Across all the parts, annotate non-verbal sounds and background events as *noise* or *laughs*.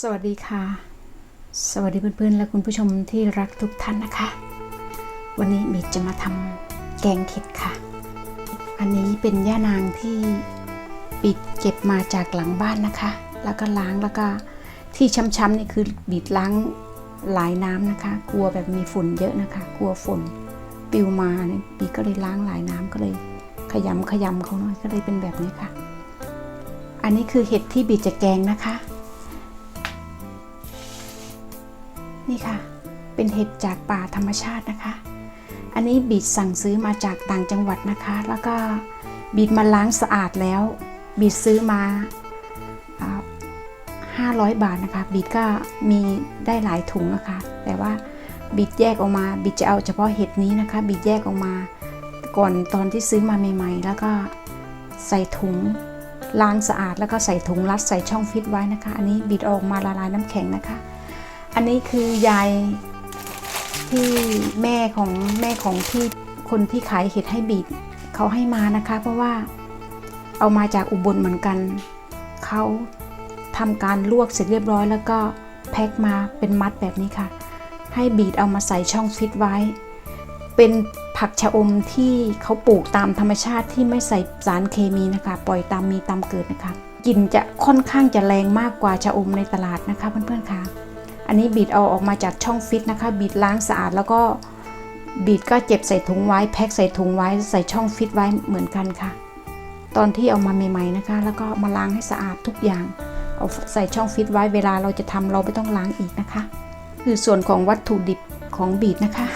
สวัสดีค่ะ สวัสดีเพื่อนๆ และคุณผู้ชมที่รักทุกท่านนะคะ วันนี้มิดจะมาทำแกงเห็ดค่ะ อันนี้เป็นย่านางที่บิดเก็บมาจากหลังบ้านนะคะ แล้วก็ล้างแล้วก็ที่ช้ำๆนี่คือบิดล้างหลายน้ำนะคะ กลัวแบบมีฝุ่นเยอะนะคะ กลัวฝุ่นปิวมาเนี่ยบิดก็เลยล้างหลายน้ำก็เลย ขยำขยำเขาหน่อยก็เลยเป็นแบบนี้ค่ะ อันนี้คือเห็ดที่บิดจะแกงนะคะ นี่ค่ะ เป็นเห็ดจากป่าธรรมชาตินะคะ อันนี้บีดสั่งซื้อมาจากต่างจังหวัดนะคะ แล้วก็บีดมาล้างสะอาดแล้ว บีดซื้อมาอ่า500 บาทนะคะ บีดก็มีได้หลายถุงนะคะ แต่ว่าบีดแยกออกมา บีดจะเอาเฉพาะเห็ดนี้นะคะ บีดแยกออกมา ก่อนตอนที่ซื้อมาใหม่ ๆ แล้วก็ใส่ถุงล้างสะอาดแล้วก็ใส่ถุงรัดใส่ช่องฟิตไว้นะคะ อันนี้บีดออกมาละลายน้ำแข็งนะคะ อันนี้คือยายที่แม่ของแม่ของที่คนที่ขายเห็ดให้บีดเขาให้มานะคะ เพราะว่าเอามาจากอุบลเหมือนกันเขาทำการลวกเสร็จเรียบร้อยแล้วก็แพ็คมาเป็นมัดแบบนี้ค่ะ ให้บีดเอามาใส่ช่องฟิตไว้ เป็นผักชะอมที่เขาปลูกตามธรรมชาติที่ไม่ใส่สารเคมีนะคะ ปล่อยตามมีตามเกิดนะคะกลิ่นจะค่อนข้างจะแรงมากกว่าชะอมในตลาดนะคะเพื่อนๆค่ะ อันนี้บีดเอาออกมาจากช่องฟิตนะคะ บีดล้างสะอาดแล้วก็บีดก็เจ็บใส่ถุงไว้ แพ็คใส่ถุงไว้ใส่ช่องฟิตไว้เหมือนกันค่ะ ตอนที่เอามาใหม่ๆนะคะ แล้วก็มาล้างให้สะอาดทุกอย่างเอาใส่ช่องฟิตไว้เวลาเราจะทำเราไม่ต้องล้างอีกนะคะ คือส่วนของวัตถุดิบของบีดนะคะ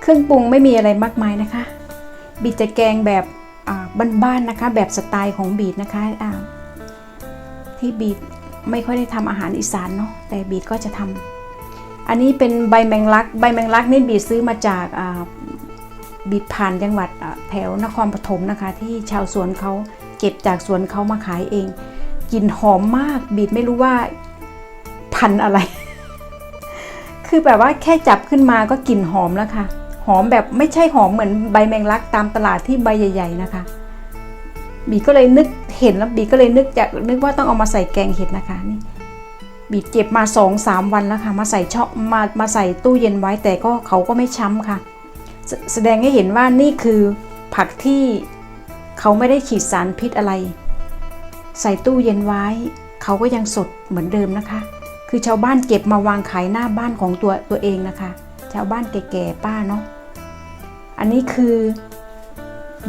เครื่องปรุงไม่มีอะไรมากมายนะคะ บีดจะแกงแบบบ้านๆนะคะ แบบสไตล์ของบีดนะคะที่บีด ไม่ค่อยได้ทำอาหารอีสานเนาะแต่บีดก็จะทำอันนี้เป็นใบแมงลัก ใบแมงลักนี่บีดซื้อมาจากบีดผ่านจังหวัดแถวนครปฐมนะคะ ที่ชาวสวนเขาเก็บจากสวนเขามาขายเองกลิ่นหอมมากบีดไม่รู้ว่าพันอะไร คือแบบว่าแค่จับขึ้นมาก็กลิ่นหอมแล้วค่ะหอมแบบไม่ใช่หอมเหมือนใบแมงลักตามตลาดที่ใบใหญ่ ๆ นะคะบีก็เลยนึก เห็นแล้วบีก็เลยนึกจะนึกว่าต้องเอามาใส่แกงเห็ดนะคะนี่บีเก็บมาสองสามวันแล้วค่ะ มาใส่ช่องมามาใส่ตู้เย็นไว้แต่ก็เขาก็ไม่ช้ำค่ะแสแสดงให้เห็นว่านี่คือผักที่เขาไม่ได้ขีดสารพิษอะไร ใส่ตู้เย็นไว้ เขาก็ยังสดเหมือนเดิมนะคะ คือชาวบ้านเก็บมาวางขายหน้าบ้านของตัวตัวเองนะคะ ชาวบ้านแก่ๆป้าเนาะอันนี้คือ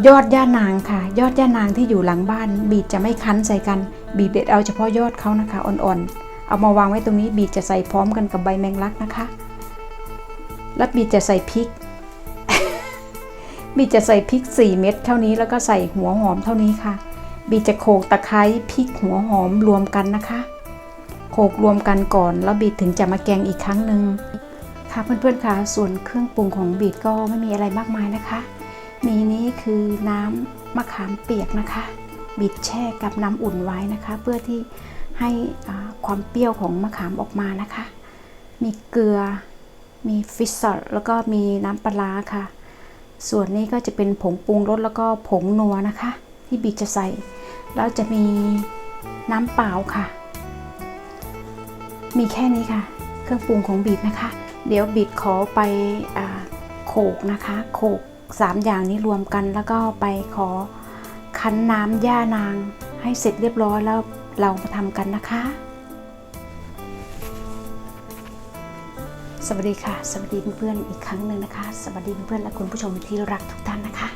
ยอดย่านางค่ะ ยอดย่านางที่อยู่หลังบ้าน บีดจะไม่คั้นใส่กัน บีดเด็ดเอาเฉพาะยอดเขานะคะอ่อนๆ เอามาวางไว้ตรงนี้บีดจะใส่พร้อมกันกับใบแมงลักนะคะ แล้วบีดจะใส่พริก บีดจะใส่พริก 4 เม็ดเท่านี้แล้วก็ใส่หัวหอมเท่านี้ค่ะ บีดจะโขกตะไคร้พริกหัวหอมรวมกันนะคะโขกรวมกันก่อน แล้วบีดถึงจะมาแกงอีกครั้งหนึ่งค่ะเพื่อนๆค่ะส่วนเครื่องปรุงของบีดก็ไม่มีอะไรมากมายนะคะ มีนี้คือน้ำมะขามเปียกนะคะบิดแช่กับน้ำอุ่นไว้นะคะ เพื่อที่ให้ความเปรี้ยวของมะขามออกมานะคะ มีเกลือ มีฟิชซอสแล้วก็มีน้ำปลาค่ะ ส่วนนี้ก็จะเป็นผงปรุงรสแล้วก็ผงนัวนะคะ ที่บิดจะใส่ แล้วจะมีน้ำเปล่าค่ะ มีแค่นี้ค่ะ เครื่องปรุงของบีดนะคะ เดี๋ยวบีดขอไปอโขกนะคะ โขก สามอย่างนี้รวมกันแล้วก็ไปขอคั้นน้ำย่านางให้เสร็จเรียบร้อยแล้วเรามาทำกันนะคะ สวัสดีค่ะ สวัสดีเพื่อนๆอีกครั้งหนึ่งนะคะ สวัสดีเพื่อนๆและคุณผู้ชมที่รักทุกท่านนะคะ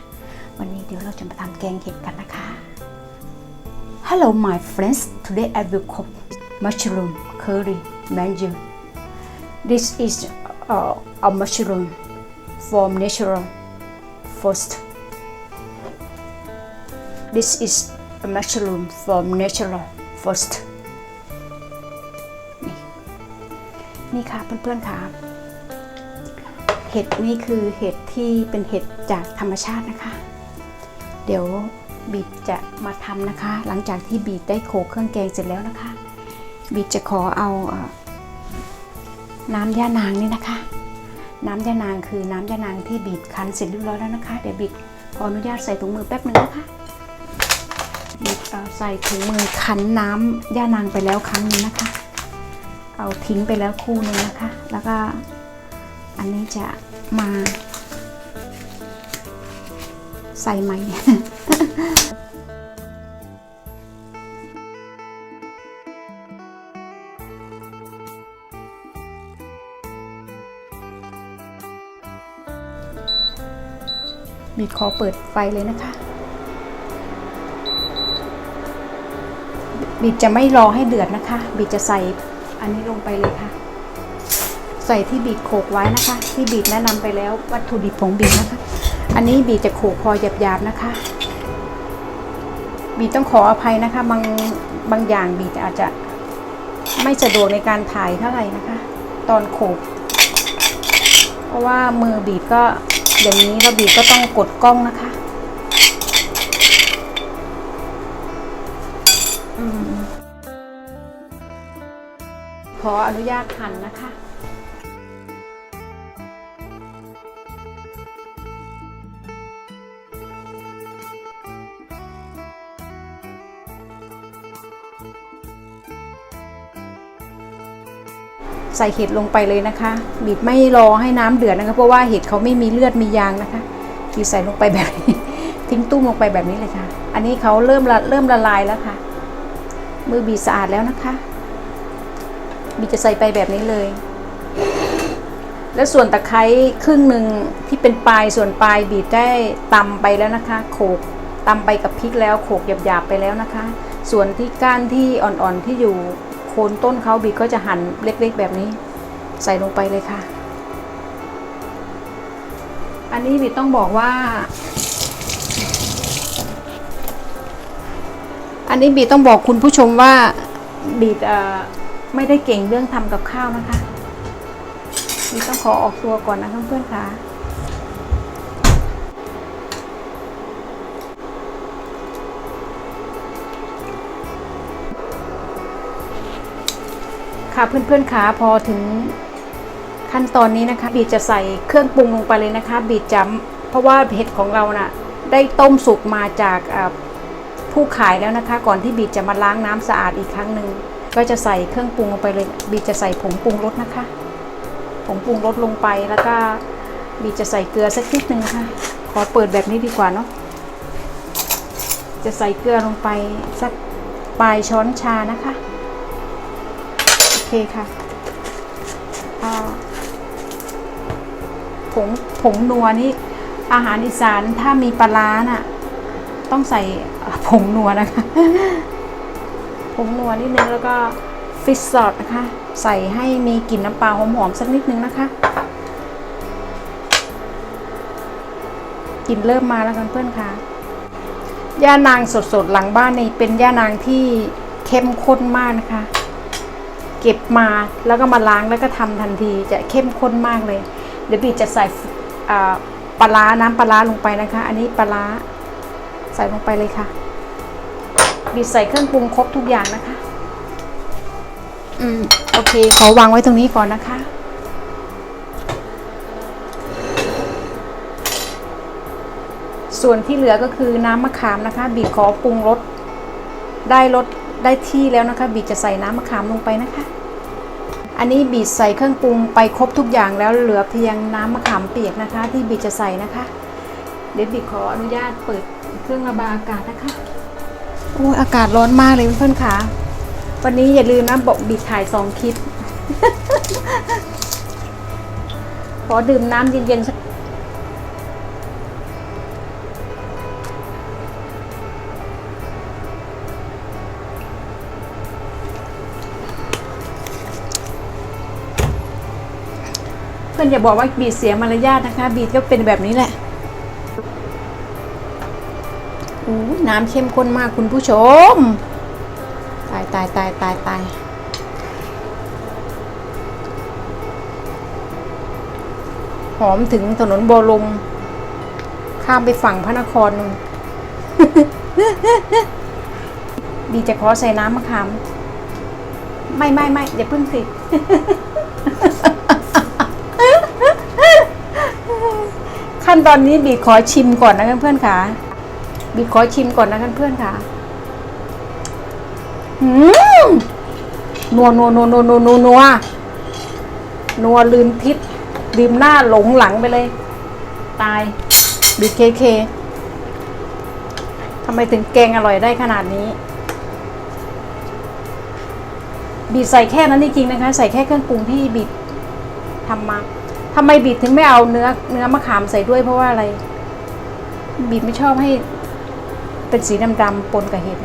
วันนี้เดี๋ยวเราจะมาทำแกงเห็ดกันนะคะ Hello my friends today I will cook mushroom curry mango This is uh, a mushroom from natural first. This is a mushroom from natural first. นี่นี่ค่ะเพื่อนๆค่ะ เห็ดนี่คือเห็ดที่เป็นเห็ดจากธรรมชาตินะคะ เดี๋ยวบีดจะมาทำนะคะ หลังจากที่บีดได้โขกเครื่องแกงเสร็จแล้วนะคะ บีดจะขอเอาน้ำย่านางนี่นะคะ น้ำยานางคือน้ำยานางที่บีบคั้นเสร็จเรียบร้อยแล้วนะคะ เดี๋ยวบีบขออนุญาตใส่ถุงมือแป๊บนึงนะคะบีบเอ่อใส่ถุงมือคั้นน้ำย่านางไปแล้วครั้งนึงนะคะ เอาทิ้งไปแล้วคู่นึงนะคะ แล้วก็อันนี้จะมาใส่ใหม่ บีดขอเปิดไฟเลยนะคะ บีดจะไม่รอให้เดือดนะคะ บีดจะใส่อันนี้ลงไปเลยค่ะ ใส่ที่บีดโขกไว้นะคะ ที่บีดแนะนำไปแล้ววัตถุดิบของบีดนะคะ อันนี้บีดจะโขกพอหยาบๆนะคะ บีดต้องขออภัยนะคะ บางบางอย่างบีดอาจจะไม่สะดวกในการถ่ายเท่าไหร่นะคะ ตอนโขกเพราะว่ามือบีดก็ เดี๋ยวนี้เราบีก็ต้องกดกล้องนะคะอขออนุญาตหั่นนะคะ ใส่เห็ดลงไปเลยนะคะ บีบไม่รอให้น้ำเดือดนะคะ เพราะว่าเห็ดเขาไม่มีเลือดมียางนะคะบีบใส่ลงไปแบบนี้ ทิ้งตุ้มลงไปแบบนี้เลยค่ะ อันนี้เขาเริ่มละเริ่มละลายแล้วค่ะ มือบีบสะอาดแล้วนะคะ บีจะใส่ไปแบบนี้เลย แล้วส่วนตะไคร้ครึ่งหนึ่งที่เป็นปลายส่วนปลายบีบได้ตำไปแล้วนะคะ โขกตำไปกับพริกแล้วโขกหยาบๆไปแล้วนะคะ ส่วนที่ก้านที่อ่อนๆที่อยู่ คนต้นเขาบีก็จะหั่นเล็กๆแบบนี้ ใส่ลงไปเลยค่ะ อันนี้บีต้องบอกว่า อันนี้บีต้องบอกคุณผู้ชมว่าบีเออไม่ได้เก่งเรื่องทำกับข้าวนะคะบีต้องขอออกตัวก่อนนะคะเพื่อนๆค่ะ ค่ะเพื่อนๆคะพอถึงขั้นตอนนี้นะคะ บีจะใส่เครื่องปรุงลงไปเลยนะคะ บีจะเพราะว่าเห็ดของเราน่ะได้ต้มสุกมาจากผู้ขายแล้วนะคะ ก่อนที่บีจะมาล้างน้ำสะอาดอีกครั้งหนึ่งก็จะใส่เครื่องปรุงลงไปเลย บีจะใส่ผงปรุงรสนะคะผงปรุงรสลงไปแล้วก็บีจะใส่เกลือสักนิดนึงค่ะ ขอเปิดแบบนี้ดีกว่าเนาะจะใส่เกลือลงไปสักปลายช้อนชานะคะ เคค่ะผงผงนัวนี่อาหารอีสานถ้ามีปลาร้าน่ะ ต้องใส่ผงนัวนะคะ ผงนัวนิดนึงแล้วก็ฟิชซอสนะคะ ใส่ให้มีกลิ่นน้ำปลาหอมๆสักนิดนึงนะคะกลิ่นเริ่มมาแล้วกันเพื่อนค่ะย่านางสดๆหลังบ้านนี่เป็นย่านางที่เข้มข้นมากนะคะ เก็บมาแล้วก็มาล้างแล้วก็ทำทันทีจะเข้มข้นมากเลย เดี๋ยวบีจะใส่ปลาร้าน้ำปลาร้าลงไปนะคะ อันนี้ปลาร้าใส่ลงไปเลยค่ะ บีใส่เครื่องปรุงครบทุกอย่างนะคะ อืมโอเค ขอวางไว้ตรงนี้ก่อนนะคะ ส่วนที่เหลือก็คือน้ำมะขามนะคะ บีขอปรุงรสได้รส ได้ที่แล้วนะคะ บีจะใส่น้ำมะขามลงไปนะคะ อันนี้บีใส่เครื่องปรุงไปครบทุกอย่างแล้วเหลือเพียงน้ำมะขามเปียกนะคะ ที่บีจะใส่นะคะ เดี๋ยวบีขออนุญาตเปิดเครื่องระบายอากาศนะคะโอ้ยอากาศร้อนมากเลยเพื่อนๆค่ะ วันนี้อย่าลืมนะบอกบีถ่ายสองคลิปขอดื่มน้ำเย็นๆสัก พื่อนอย่าบอกว่าบีดเสียมารยาทนะคะ บีดก็เป็นแบบนี้แหละอู้น้ำเข้มข้นมากคุณผู้ชม ตายตายตายตายตายหอมถึงถนนบรมข้ามไปฝั่งพระนครนู่นบีจะขอใส่น้ำมะขาม ไม่ไม่ไม่อย่าเพิ่งสิ ขั้นตอนนี้บีขอชิมก่อนนะเพื่อนๆค่ะ บีขอชิมก่อนนะเพื่อนๆค่ะอืมนัวนัวนัวนัวนัวนัวนัวนัวลืมทิศลืมหน้าหลงหลังไปเลย ตายบิดเคเคทำไมถึงแกงอร่อยได้ขนาดนี้ บีใส่แค่นั้นจริงๆนะคะ ใส่แค่เครื่องปรุงที่บีทำมา ทำไมบีดถึงไม่เอาเนื้อ เนื้อมะขามใส่ด้วยเพราะว่าอะไร บีดไม่ชอบให้ เป็นสีดำๆปนกับเห็ด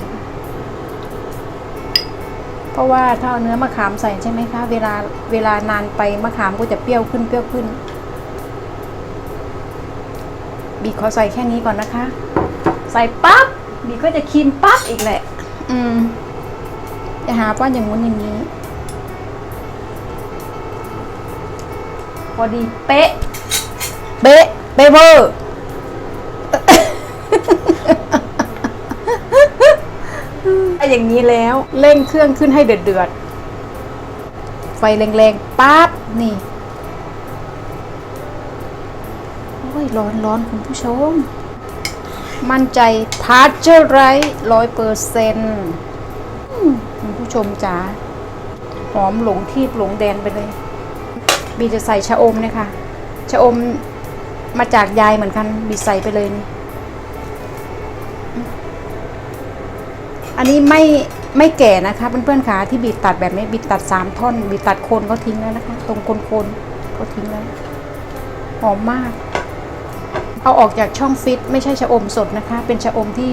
เพราะว่าถ้าเอาเนื้อมะขามใส่ใช่ไหมคะ เวลาเวลานานไปมะขามก็จะเปรี้ยวขึ้นเปรี้ยวขึ้น บีดขอใส่แค่นี้ก่อนนะคะ ใส่ปั๊บบีดก็จะคีมปั๊บอีกแหละ อืมจะหาป้อนอย่างงู้นอย่างนี้ พอดีเป๊ะ เป๊ะ เป๊ะเวอร์อย่างนี้แล้วเร่งเครื่องขึ้นให้เดือดเดือดๆ ไฟแรงๆปั๊บนี่โอ้ยร้อนร้อนคุณผู้ชม มั่นใจพาร์เจอร์ไรร้อยเปอร์เซ็นต์คุณผู้ชมจ๋าหอมหลงทีบหลงแดนไปเลย บีจะใส่ชะอมนี่ยค่ะชะอมมาจากยายเหมือนกัน บีใส่ไปเลยนี่อันนี้ไม่ไม่แก่นะคะเพื่อนๆค่ะที่บีตัดแบบนี้บีตัดสามท่อน บีตัดโคนก็ทิ้งแล้วนะคะ ตรงโคนโคนก็ทิ้งแล้วหอมมาก เอาออกจากช่องฟิต ไม่ใช่ชะอมสดนะคะ เป็นชะอมที่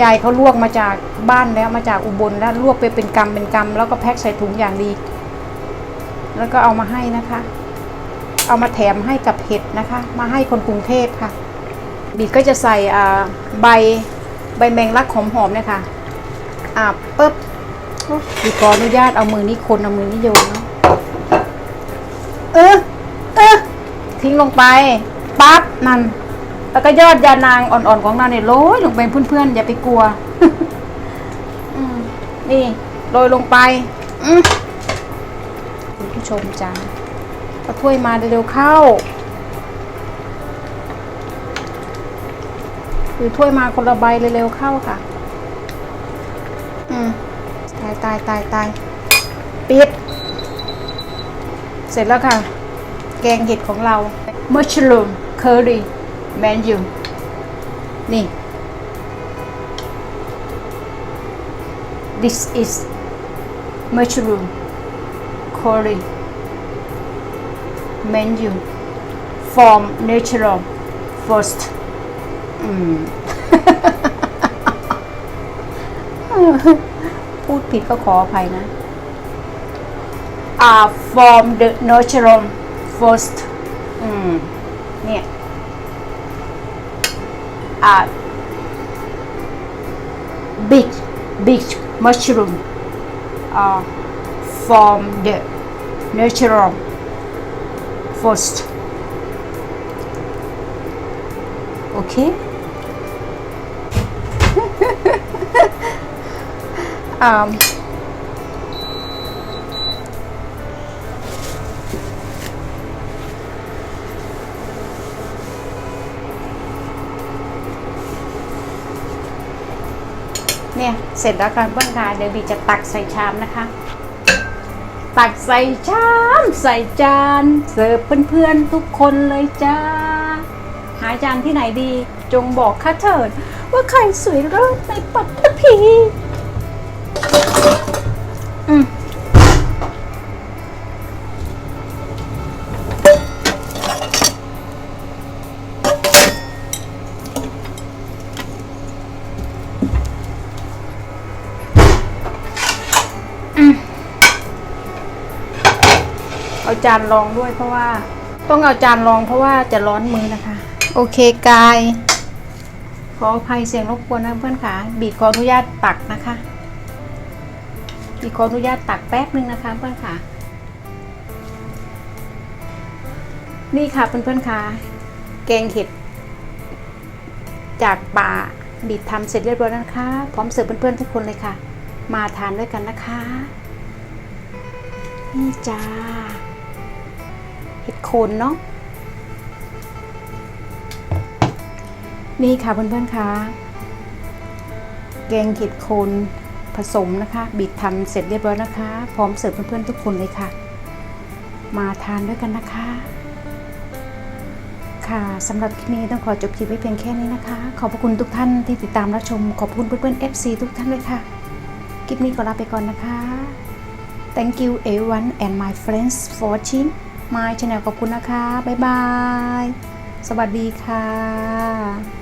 ยายเขาลวกมาจากบ้านแล้วมาจากอุบลแล้วลวกไปเป็นกำเป็นกำแล้วก็แพ็คใส่ถุงอย่างดี แล้วก็เอามาให้นะคะ เอามาแถมให้กับเห็ดนะคะ มาให้คนกรุงเทพค่ะ บีก็จะใส่ใบใบแมงลักหอมๆเนี่ยค่ะอ่าปึ๊บบีขออนุญาตเอามือนี้คนเอามือนี้โยนเนาะเออเออทิ้งลงไปปั๊บนั่นแล้วก็ยอดยานางอ่อนๆของเราเนี่ยโรยลงไปเพื่อนๆอย่าไปกลัวอืนี่โรยลงไป อื ชมจ้าเอาถ้วยมาเร็วๆเข้า คือถ้วยมาคนละใบเร็วๆเข้าค่ะ อืมตายตายตายตายปิด เสร็จแล้วค่ะ แกงเห็ดของเรา มัชลูมเคอรี่แมนยูนี่ this is mushroom curry menu from natural first อืม *laughs* พูดผิดก็ขออภัยนะ are from the natural first อืม เนี่ย are big big mushroom are from the natural first โอเคอ่าเนี่ยเสร็จแล้วค่ะเพื่อนค่ะเดี๋ยวบีจะตักใส่ชามนะคะ ตักใส่ชามใส่จาน เสิร์ฟเพื่อนๆทุกคนเลยจ้า หาจานที่ไหนดี จงบอกข้าเถิด ว่าใครสวยเลิศในปัตตภี จานรองด้วยเพราะว่า ต้องเอาจานรองเพราะว่าจะร้อนมือนะคะ โอเคกาย ขออภัยเสียงรบกวนนะเพื่อนค่ะบีดขออนุญาตตักนะคะบีดขออนุญาตตักแป๊บนึงนะคะเพื่อนค่ะ นี่ค่ะเพื่อนๆค่ะแกงเห็ดจากป่าบีดทำเสร็จเรียบร้อยแล้วนะคะพร้อมเสิร์ฟเพื่อนๆทุกคนเลยค่ะ มาทานด้วยกันนะคะนี่จ้า เห็ดโคนเนาะนี่ค่ะเพื่อนๆค่ะแกงเห็ดโคนผสมนะคะ บีททำเสร็จเรียบร้อยนะคะ พร้อมเสิร์ฟเพื่อนๆทุกคนเลยค่ะ มาทานด้วยกันนะคะ ค่ะสำหรับคลิปนี้ต้องขอจบคลิปไว้เพียงแค่นี้นะคะ ขอบพระคุณทุกท่านที่ติดตามรับชม ขอบคุณเพื่อนๆ FC ทุกท่านเลยค่ะ คลิปนี้ก็ลาไปก่อนนะคะ Thank you everyone and my friends for watching มาแชแนลขอบคุณนะคะ บ๊ายบาย สวัสดีค่ะ